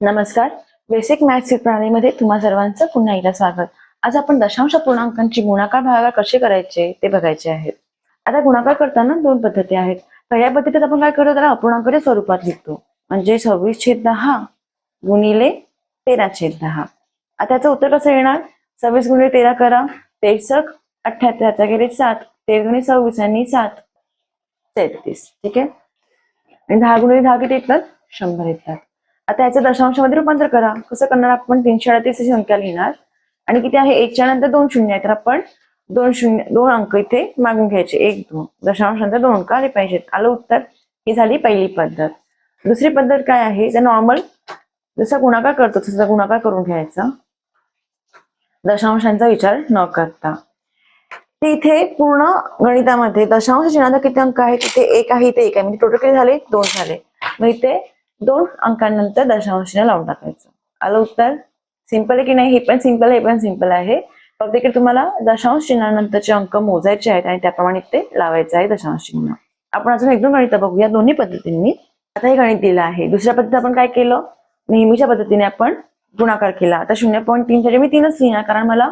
नमस्कार. Basic maths प्रणालीमध्ये तुम्हा सर्वांचं पुन्हा एकदा स्वागत. आज आपण दशांश पूर्णांकांची गुणाकार भागाकार कसे करायचे ते बघायचे आहेत. आता गुणाकार करताना दोन पद्धती आहेत. पहिल्या पद्धतीत आपण काय करतो त्याला अपूर्णांकाच्या स्वरूपात लिहितो. म्हणजे सव्वीस छेद दहा गुणिले तेरा छेद दहा. आता त्याचं उत्तर कसं येणार? सव्वीस गुणिले तेरा करा. तेसक अठ्ठ्याहत्तर गेले सात. तेर गुणिले सव्वीस आणि सात तेहतीस. ठीक आहे? आणि दहा गुणिले दहा किती येतात? शंभर येतात. आता याचं दशांशामध्ये रूपांतर करा. कसं करणार आपण? तीनशे अडतीस ही संख्या लिहिणार. आणि किती आहे? एकच्या नंतर दोन शून्य आहे. तर आपण दोन शून्य दोन अंक इथे मागून घ्यायचे. एक दोन. दशांश नंतर दोन अंक आले पाहिजेत. आलं उत्तर? ही झाली पहिली पद्धत. दुसरी पद्धत काय आहे? तर नॉर्मल जसा गुणाकार करतो तसा गुणाकार करून घ्यायचा. दशांशांचा विचार न करता. ते इथे पूर्ण गणितामध्ये दशांश चिन्हाचा किती अंक आहे? तिथे एक आहे इथे एक आहे. म्हणजे टोटल किती झाले? दोन झाले. मग इथे दोन अंकांनंतर दशांश लावून टाकायचं. आलं उत्तर? सिंपल आहे की नाही? हे पण सिंपल हे पण सिंपल आहे. फक्त इकडे तुम्हाला दशांश चिन्हानंतरचे अंक मोजायचे आहेत आणि त्याप्रमाणे ते लावायचं आहे दशांश चिन्ह. आपण अजून एक दोन गणित बघूया दोन्ही पद्धतींनी. आता हे गणित दिलं आहे. दुसऱ्या पद्धतीत आपण काय केलं? नेहमीच्या पद्धतीने आपण गुणाकार केला. आता शून्य पॉईंट तीनच्या मी तीनच लिहिणार कारण मला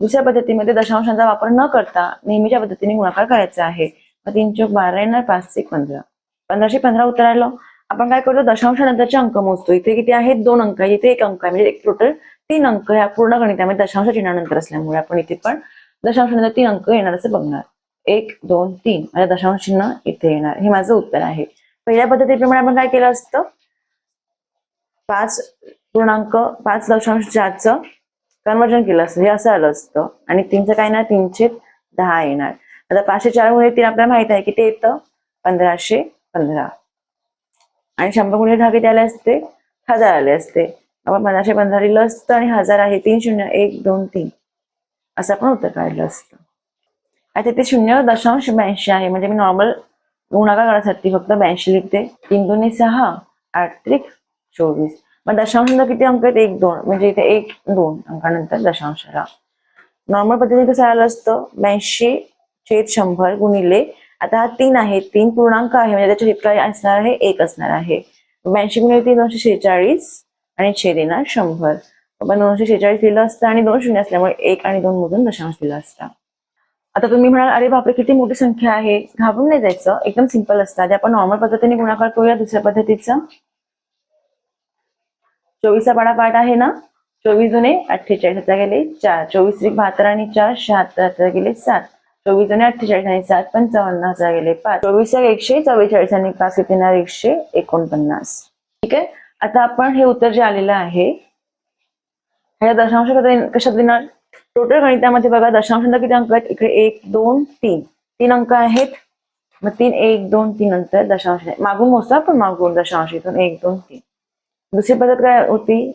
दुसऱ्या पद्धतीमध्ये दशांशांचा वापर न करता नेहमीच्या पद्धतीने गुणाकार करायचा आहे. मग तीन चौक बारा येणार पाच एक पंधरा. पंधराशे पंधरा उत्तर आलं. आपण काय करतो दशांशानंतरचे अंक मोजतो. इथे किती आहेत? दोन अंक इथे एक अंक आहे. म्हणजे एक टोटल तीन अंक ह्या पूर्ण गणितामध्ये म्हणजे दशांश चिन्हानंतर असल्यामुळे आपण इथे पण दशांशानंतर तीन अंक येणार असं बघणार. एक दोन तीन. म्हणजे दशांश चिन्ह इथे येणार. हे माझं उत्तर आहे. पहिल्या पद्धतीप्रमाणे आपण काय केलं असतं? पाच पूर्णांक पाच दशांश चारचं कन्वर्जन केलं असतं. हे असं आलं असतं. आणि तीनचं काय ना तीनशे दहा येणार. आता पाचशे चार मुळे तीन आपल्याला माहीत आहे. की ते येतं? पंधराशे पंधरा. आणि शंभर गुणिले दहा किती आले असते? हजार आले असते. आपण पंधराशे पंधरा लिहिलं असतं आणि हजार आहे तीन शून्य एक दोन तीन. असं आपण उत्तर काढलं असतं. आता ते शून्य दशांश ब्याऐंशी आहे. म्हणजे मी नॉर्मल गुणाकार करण्यासाठी फक्त ब्याऐंशी लिहिते. तीन दोन्ही सहा आठ त्रिक चोवीस. मग दशांश म्हणजे किती अंक आहेत? एक दोन. म्हणजे इथे एक दोन अंकानंतर दशांशाला नॉर्मल पद्धतीने कसं आलं असतं? ब्याऐंशी छेद शंभर गुणिले आता हा तीन आहे तीन पूर्णांक आहे म्हणजे त्याच्या काय असणार आहे एक असणार आहे. ब्याऐंशी गुणिले तीन दोनशे शेहेचाळीस आणि छेद शंभर. आपण दोनशे शेहेचाळीस लिहिलं असतं आणि दोन शून्य असल्यामुळे एक आणि दोन मधून दशांश लिहिला असता. आता तुम्ही म्हणाल अरे बापरे किती मोठी संख्या आहे. घाबरून नाही जायचं. एकदम सिंपल असतं. आधी आपण नॉर्मल पद्धतीने गुणाकार करूया दुसऱ्या पद्धतीचा. चोवीसचा पाडा पाठ आहे ना? चोवीस जुने अठ्ठेचाळीस गेले चार. चोवीस त्रिक बहात्तर आणि चार शहात्तर गेले सात. चोवीस आणि अठ्ठेचाळीस आणि सात पंचावन्न हजार गेले पाच. चोवीस एकशे चव्वेचाळीस आणि पाच किती येणार? एकशे एकोणपन्नास. ठीक आहे? आता आपण हे उत्तर जे आलेलं आहे ह्या दशांश कशात देणार? टोटल गणितामध्ये बघा दशांश नंतर किती अंक आहेत? इकडे एक दोन तीन. तीन अंक आहेत. मग तीन एक दोन तीन नंतर दशांश. मागून मोजतो आपण मागून दशांश इथून एक दोन तीन. दुसरी पद्धत काय होती?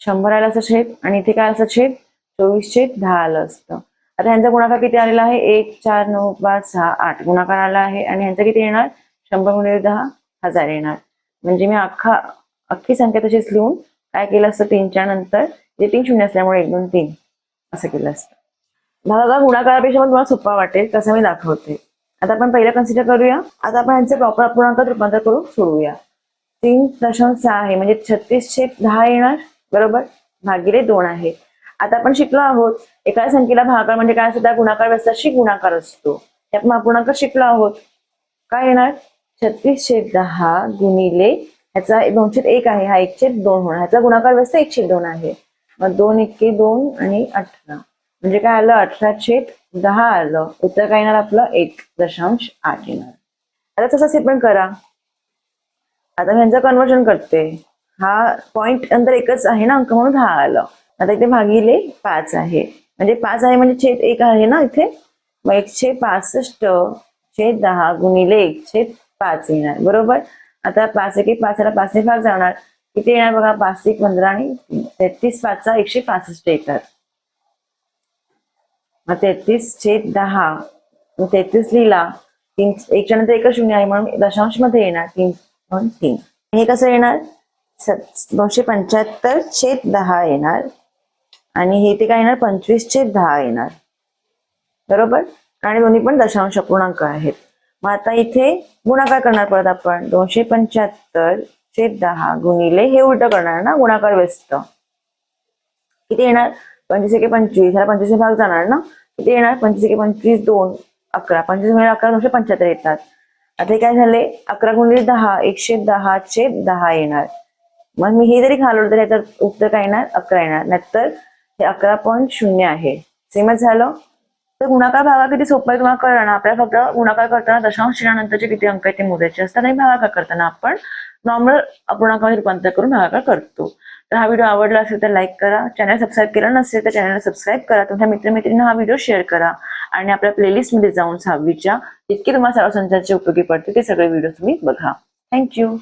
शंभर आला असं छेद आणि इथे काय असं छेद? चोवीस छेद दहा आलं असतं. आता ह्यांचा गुणाकार किती आलेला आहे? एक चार नऊ पाच सहा आठ. गुणाकार आला आहे आणि ह्यांचा किती येणार? शंभर गुणिले दहा हजार येणार. म्हणजे मी अख्खा अख्खी संख्या तशीच लिहून काय केलं असतं? तीनच्या नंतर जे तीन शून्य असल्यामुळे एक दोन तीन असं केलं असतं. मला आता गुणाकारापेक्षा पण तुम्हाला सोपा वाटेल. तसं मी दाखवते. आता आपण पहिलं कन्सिडर करूया. आता आपण यांचे प्रॉपर अपूर्णांकात रूपांतर करून सोडवूया तीन दशांश सहा आहे. म्हणजे छत्तीसशे दहा येणार. बरोबर? भागिले दोन आहे. आता आपण शिकलो आहोत. एका संख्येला भागाकार म्हणजे काय असतं? त्या गुणाकार व्यस्ताशी गुणाकार असतो. ते आपण अपूर्णांक शिकलो आहोत. काय येणार? छत्तीस छेद दहा गुणिले ह्याचा दोनशे एक आहे. हा एक छेद दोन होणार. ह्याचा गुणाकार व्यस्त एक छेद दोन आहे. मग दोन एके दोन आणि अठरा. म्हणजे काय आलं? अठरा छेद दहा आलं. उत्तर काय येणार? आपलं एक दशांश आठ येणार. आता तसंच हे पण करा. आता मी यांचं कन्वर्जन करते. हा पॉइंट नंतर एकच आहे ना? अंक म्हणून दहा आलं. आता इथे भागिले पाच आहे. म्हणजे पाच आहे म्हणजे छेद एक आहे ना इथे? मग एकशे पासष्ट छेद दहा गुणिले एकशे पाच येणार. बरोबर? आता पाच एक पाचला पाचने भाग जाणार. किती येणार बघा? पाच एक पंधरा आणि तेहतीस पाचचा एकशे पासष्ट येतात मग तेहतीस छेद दहा. मग तेहतीस लिहिला. तीन एकच्या नंतर एकच शून्य आहे. म्हणून दशांशमध्ये येणार. तीन पॉईंट तीन. हे कसं येणार? सत- दोनशे पंच्याहत्तर छेद दहा येणार. आणि हे ते काय येणार? पंचवीस दहा येणार. बरोबर? आणि दोन्ही पण दशांश अपूर्णांक आहेत. मग आता इथे गुणाकार करणार परत आपण. दोनशे पंच्याहत्तर चे दहा गुणिले हे उलट करणार ना? गुणाकार व्यस्त. किती येणार? पंचवीस एके पंचवीस. ह्याला पंचवीस भाग जाणार ना? किती येणार? पंचवीस एके पंचवीस दोन अकरा. पंचवीस म्हणजे अकरा दोनशे पंच्याहत्तर येतात. आता हे काय झाले? अकरा गुणिले दहा एकशे दहा दहा येणार. मग मी हे जरी घालवलं तर याचं उत्तर काय येणार? अकरा येणार. नाहीतर हे अकरा पॉईंट शून्य आहे. सेमच झालं? तर गुणाकार भागा किती सोपं आहे तुम्हाला कळलं ना आपल्याला फक्त गुणाकार करताना दशांश चिन्हानंतरचे किती अंक आहेत ते मोजायचे असतात आणि भागाकार करताना आपण नॉर्मल अपूर्णांकामध्ये रूपांतर करून भागाकार करतो. तर हा व्हिडिओ आवडला असेल तर लाईक करा. चॅनल सबस्क्राईब केला नसेल तर चॅनलला सबस्क्राईब करा. तुमच्या मित्रमैत्रिणींना हा व्हिडिओ शेअर करा. आणि आपल्या प्लेलिस्टमध्ये जाऊन सहावीच्या जितके तुम्हाला सर्व संचारचे उपयोगी पडते ते सगळे व्हिडिओ तुम्ही बघा. थँक्यू